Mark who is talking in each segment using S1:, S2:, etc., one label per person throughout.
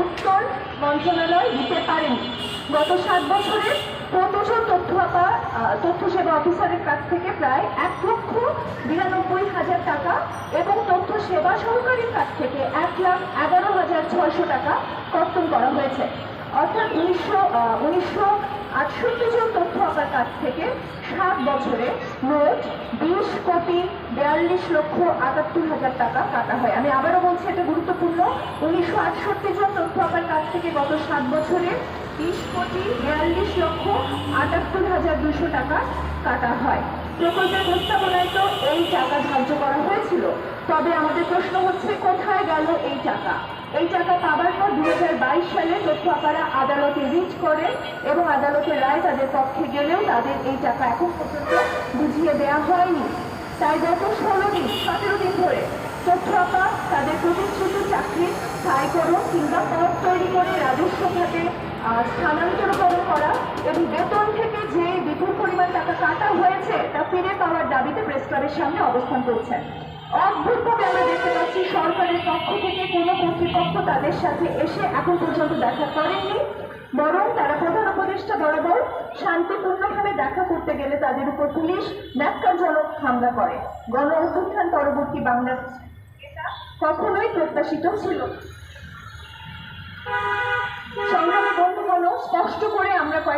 S1: উত্তর মন্ত্রণালয় দিতে পারেন। গত সাত বছরে প্রতিজন তথ্য তথ্য সেবা অফিসারের কাছ থেকে প্রায় এক লক্ষ বিরানব্বই হাজার টাকা এবং তথ্য সেবা সহকারীর কাছ থেকে এক লাখ এগারো হাজার ছয়শো টাকা কর্তন করা হয়েছে। অর্থাৎ উনিশশো উনিশশো আটষট্টি জন তথ্য আপার কাছ থেকে সাত বছরে মোট বিশ কোটি বিয়াল্লিশ লক্ষ আটাত্তর হাজার টাকা কাটা হয়। আমি আবারও বলছি, এটা গুরুত্বপূর্ণ। উনিশশো আটষট্টি জন তথ্য আপার কাছ থেকে গত সাত বছরে বিশ কোটি বিয়াল্লিশ লক্ষ আটাত্তর হাজার দুশো টাকা কাটা হয়। প্রকল্পের প্রস্তাবনায় তো এই টাকা ধার্য করা হয়েছিল। তবে আমাদের প্রশ্ন হচ্ছে, কোথায় গেল এই টাকা? এই টাকা পাবার পর দু হাজার বাইশ সালে তথ্য আপারা আদালতে রিচ করে এবং আদালতের রায় তাদের পক্ষে গেলেও তাদের এই টাকা এখন পর্যন্ত বুঝিয়ে দেওয়া হয়নি। তাই গত ষোলো দিন, সতেরো দিন ধরে তথ্য আপা তাদের প্রতিশ্রুত চাকরি স্থায়ীকরণ কিংবা পদ তৈরি করে রাজস্ব খাতে স্থানান্তরকরণ করা এবং বেতন থেকে যে বিপুল পরিমাণ টাকা কাটা হয়েছে তা ফিরে পাওয়ার দাবিতে প্রেস ক্লাবের সামনে অবস্থান করছেন। অদ্ভুতভাবে আমরা দেখতে পাচ্ছি, সরকারের পক্ষ থেকে কোনো কর্তৃপক্ষ তাদের সাথে এসে এখন পর্যন্ত দেখা করেনি, বরং তারা প্রধান উপদেষ্টা বরাবর শান্তিপূর্ণভাবে দেখা করতে গেলে তাদের উপর পুলিশ ন্যাক্কারজনক হামলা করে। গণ অভ্যুত্থান পরবর্তী বাংলাদেশ কখনোই প্রত্যাশিত ছিল না। সংগ্রামী বন্ধুগণ স্পষ্ট করে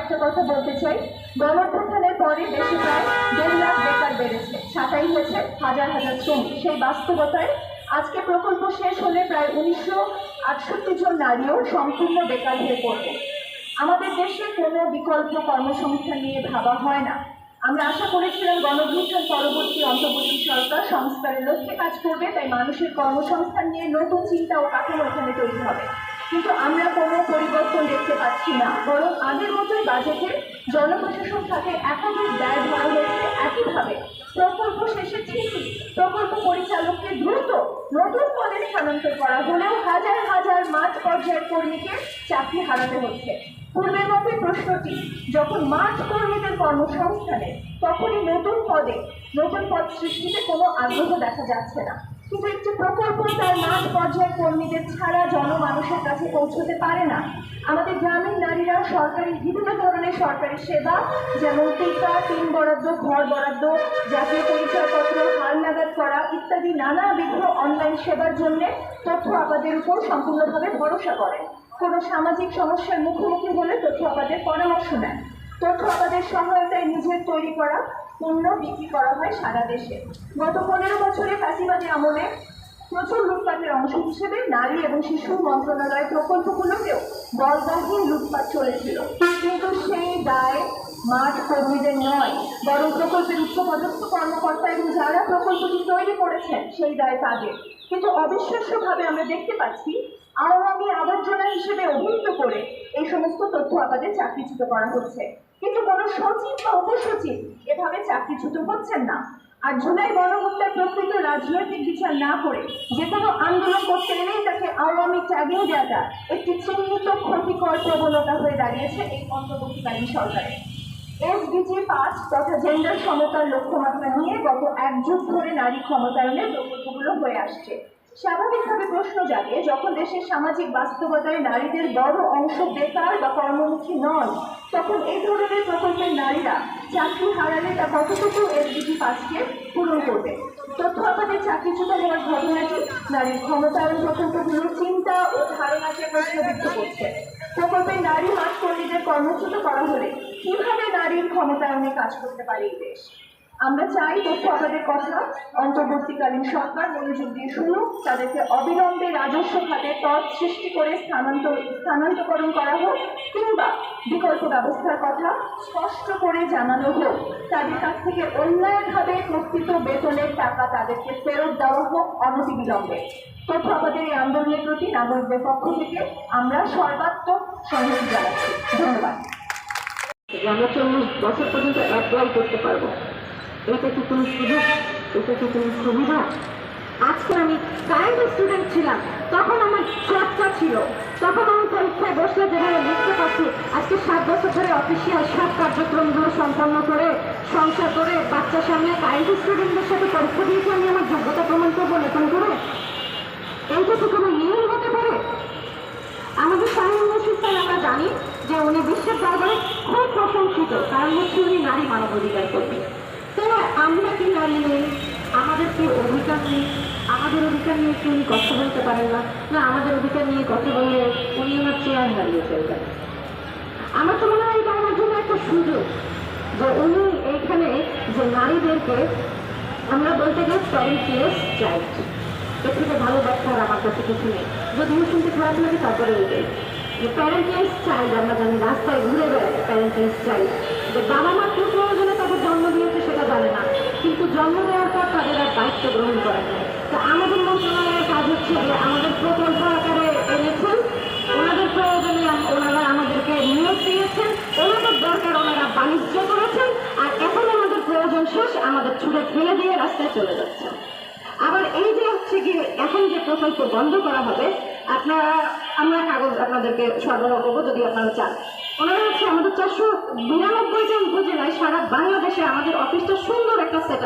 S1: কয়েকটা কথা বলতে চাই। গণপ্রথানের পরে দেশে প্রায় দেড় লাখ বেকার বেড়েছে। ছাঁটাই হয়েছে হাজার হাজার শ্রমিক। সেই বাস্তবতায় আজকে প্রকল্প শেষ হলে প্রায় উনিশশো আটষট্টি জন নারীও সম্পূর্ণ বেকার হয়ে পড়বে। আমাদের দেশে কোনো বিকল্প কর্মসংস্থান নিয়ে ভাবা হয় না। আমরা আশা করেছিলাম গণভূষণ পরবর্তী অন্তর্বর্তী সরকার সংস্কারের লক্ষ্যে কাজ করবে, তাই মানুষের কর্মসংস্থান নিয়ে নতুন চিন্তা ও কাঠামো এখানে তৈরি হবে। কিন্তু আমরা কোনো পরিবর্তন দেখতে পাচ্ছি না। বরং আগের মতোই বাজেটে জনপ্রশাসন খাতে একাধিক ব্যয় ধরা হয়েছে একইভাবে। প্রকল্প শেষে ঠিকই প্রকল্প পরিচালককে দ্রুত নতুন পদে স্থানান্তর করা হলেও হাজার হাজার মাঠ পর্যায়ের কর্মীকে চাকরি হারাতে হচ্ছে। পূর্বের মতোই প্রশ্নটি, যখন মাঠ কর্মীদের কর্মসংস্থানে, তখনই নতুন পদে, নতুন পদ সৃষ্টিতে কোনো আগ্রহ দেখা যাচ্ছে না। কিন্তু একটি প্রকল্প তার মাঠ পর্যায়ের কর্মীদের ছাড়া জনমানুষের কাছে পৌঁছতে পারে না। আমাদের গ্রামীণ নারীরা সরকারি বিভিন্ন ধরনের সরকারি সেবা, যেমন টিকা টিম বরাদ্দ, ঘর বরাদ্দ, জাতীয় পরিচয়পত্র, হাল নাগাদ করা ইত্যাদি নানাবিধ অনলাইন সেবার জন্য তথ্য আপাদের উপর সম্পূর্ণভাবে ভরসা করে। কোনো সামাজিক সমস্যার মুখোমুখি হলে তথ্য আপাদের পরামর্শ নেন তথ্য আপাদের সহায়তায় নিজের তৈরি করা পণ্য বিক্রি করা হয় সারা দেশে। গত পনেরো বছরে ফাঁসিবাদী আমলে প্রচুর লুটপাটের অংশ হিসেবে নারী এবং শিশু মন্ত্রণালয় প্রকল্পগুলোতেও বলবাহীন লুটপাট চলেছিল। কিন্তু সেই দায় মাঠ কর্মীদের নয়, বরং প্রকল্পের উচ্চপদস্থ কর্মকর্তা এবং যারা প্রকল্পটি তৈরি করেছেন, সেই দায় তাদের। কিন্তু অবিশ্বাস্যভাবে আমরা দেখতে পাচ্ছি, আওয়ামী আবর্জনা হিসেবে অভিহিত করে এই সমস্ত তথ্য আমাদের চাকরিচ্যুত করা হচ্ছে। কিন্তু কোনো সচিব বা উপসচিব এভাবে চাকরিচ্যুত হচ্ছেন না। আর জুলাই গণহত্যার প্রকৃত রাজনৈতিক বিচার না করে যে কোনো আন্দোলন করতে এলেই তাকে আওয়ামী ট্যাগিং দেওয়াটা একটি চিহ্নিত ক্ষতিকর প্রবণতা হয়ে দাঁড়িয়েছে এই অন্তর্বর্তীকালীন সরকারের এসডিজি পাঁচ তথা জেন্ডার সমতার লক্ষ্যমাত্রা নিয়ে গত এক যুগ ধরে নারী ক্ষমতায়নের প্রকল্পগুলো হয়ে আসছে। স্বাভাবিকভাবে প্রশ্ন জাগে, যখন দেশের সামাজিক বাস্তবতায় নারীদের বড় অংশ বেকার বা কর্মমুখী নন, তখন এই ধরনের প্রকল্পের নারীরা চাকরি হারালে তা কতটুকু এসডিজি পাঁচকে পূরণ করবে? তথ্য আমাদের চাকরিচ্যুত হওয়ার ঘটনাটি নারীর ক্ষমতায়ন প্রকল্পগুলোর চিন্তা ও ধারণাকে প্রশ্নবিদ্ধ করছে। প্রকল্পে নারী মাঠ কর্মীদের কর্মচ্যুত করা হলে কীভাবে নারীর ক্ষমতায়নে কাজ করতে পারে এই দেশ? আমরা চাই তথ্য আমাদের কথা, অন্তর্বর্তীকালীন সরকার মনোযোগ দিয়ে শুনুক, তাদেরকে অবিলম্বে রাজস্ব খাতে পদ সৃষ্টি করে স্থানান্তর স্থানান্তকরণ করা হোক, কিংবা বিকল্প ব্যবস্থার কথা স্পষ্ট করে জানানো হোক। তাদের কাছ থেকে অন্যায়ভাবে প্রকৃত বেতনের টাকা তাদেরকে ফেরত দেওয়া হোক অনতিবিলম্বে। তথ্য আমাদের এই আন্দোলনের প্রতি নাগরিকদের পক্ষ থেকে আমরা সর্বাত্মক সংহতি জানাচ্ছি। ধন্যবাদ।
S2: আমরা চল্লিশ বছর পর্যন্ত অ্যাপ্লাই করতে পারব। এটা কি কোনো সুযোগ এটা কি কোনো সুবিধা? আজকে আমি কাইন্ড স্টুডেন্ট ছিলাম, তখন আমার চর্চা ছিল। তখন আমি পরীক্ষায় বসলে যেভাবে লিখতে পারছি, আজকে সাত বছর ধরে অফিসিয়াল সব কার্যক্রমগুলো সম্পন্ন করে, সংসার করে বাচ্চার সামনে কাইন্ড স্টুডেন্টদের সাথে পরীক্ষা দিয়েছি, আমি আমার যোগ্যতা প্রমাণ করব লেখন করে? এইটা কি কোনো নিয়ম হতে পারে আমার জানি যে উনি বিশ্বের দরবারে খুব প্রশংসিত, কারণ হচ্ছে উনি নারী মানব অধিকার কর্মী। তবে আমরা কি নেই আমাদের কি অধিকার নেই? আমাদের অধিকার নিয়ে কি উনি কথা বলতে পারেন না? না, আমাদের অধিকার নিয়ে কথা বললে উনি ওনার চেয়ার হারিয়ে ফেলবেন। আমার তো মনে হয় এটা আমার জন্য একটা সুযোগ যে উনি এইখানে যে নারীদেরকে আমরা বলতে গেলে প্যারেন্টিয়াস চাইছি। এর থেকে ভালো ব্যাখ্যার আমার কাছে কিছু নেই। যদিও শুনতে খারাপ লাগে তারপরে ওইটাই যে প্যারেন্টিয়াস চাইল্ড আমরা জানি রাস্তায় ঘুরে বেড়াই প্যারেন্টিয়াস চাইল্ড যে বাবা মা কি প্রয়োজনে তাকে জন্ম দিয়েছে সেটা জানে না কিন্তু জন্ম দেওয়ার পর তাদের আর দায়িত্ব গ্রহণ করে না তো আমাদের মন্ত্রণালয়ের কাজ হচ্ছে যে আমাদের প্রকল্প আকারে এনেছেন। ওনাদের প্রয়োজনে ওনারা আমাদেরকে নিয়োগ দিয়েছেন। ওনাদের দরকার ওনারা বাণিজ্য করেছেন। আর এখন আমাদের প্রয়োজন শেষ, আমাদের ছুটে ফেলে দিয়ে রাস্তায় চলে যাচ্ছে। আবার এই যে হচ্ছে কি এখন যে প্রকল্প বন্ধ করা হবে আপনারা, আমরা কাগজ আপনাদেরকে সরবরাহ করব যদি আপনারা চান। ওনারা হচ্ছে আমাদের চারশো বিরানব্বইটা উপজেলায় সারা বাংলাদেশে আমাদের অফিসটা সুন্দর একটা সেট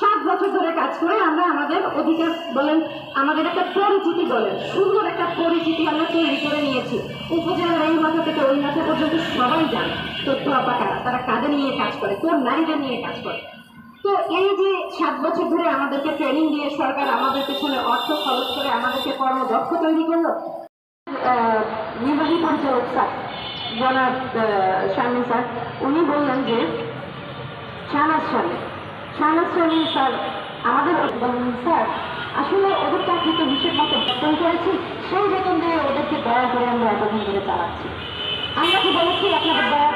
S2: সাত বছর ধরে কাজ করে আমরা আমাদের অধিকার বলেন, আমাদের একটা পরিচিতি বলেন, সুন্দর একটা পরিচিতি আমরা তৈরি করে নিয়েছি। উপজেলার এই মাথা থেকে ওই মাথা পর্যন্ত সবাই যান তথ্য আপাকারা তারা কাদের নিয়ে কাজ করে? কোন নারীদের নিয়ে কাজ করে? তো এই যে সাত বছর ধরে আমাদেরকে ট্রেনিং দিয়ে সরকার আমাদের পেছনে অর্থ খরচ করে আমাদেরকে কর্মদক্ষ তৈরি করল। নির্বাহী পরিচালক স্যার, জনাব শামীম স্যার, উনি বললেন যে শাহনাজ স্বামী শাহনাজ স্বামী স্যার, আমাদের স্যার, আসলে ওদের চাকরি তো হিসেব মতো বেতন করেছি, সেই বেতন দিয়ে ওদেরকে দয়া করে আমরা এতদিন ধরে চালাচ্ছি। আমরা কি বলেছি আপনাদের দয়া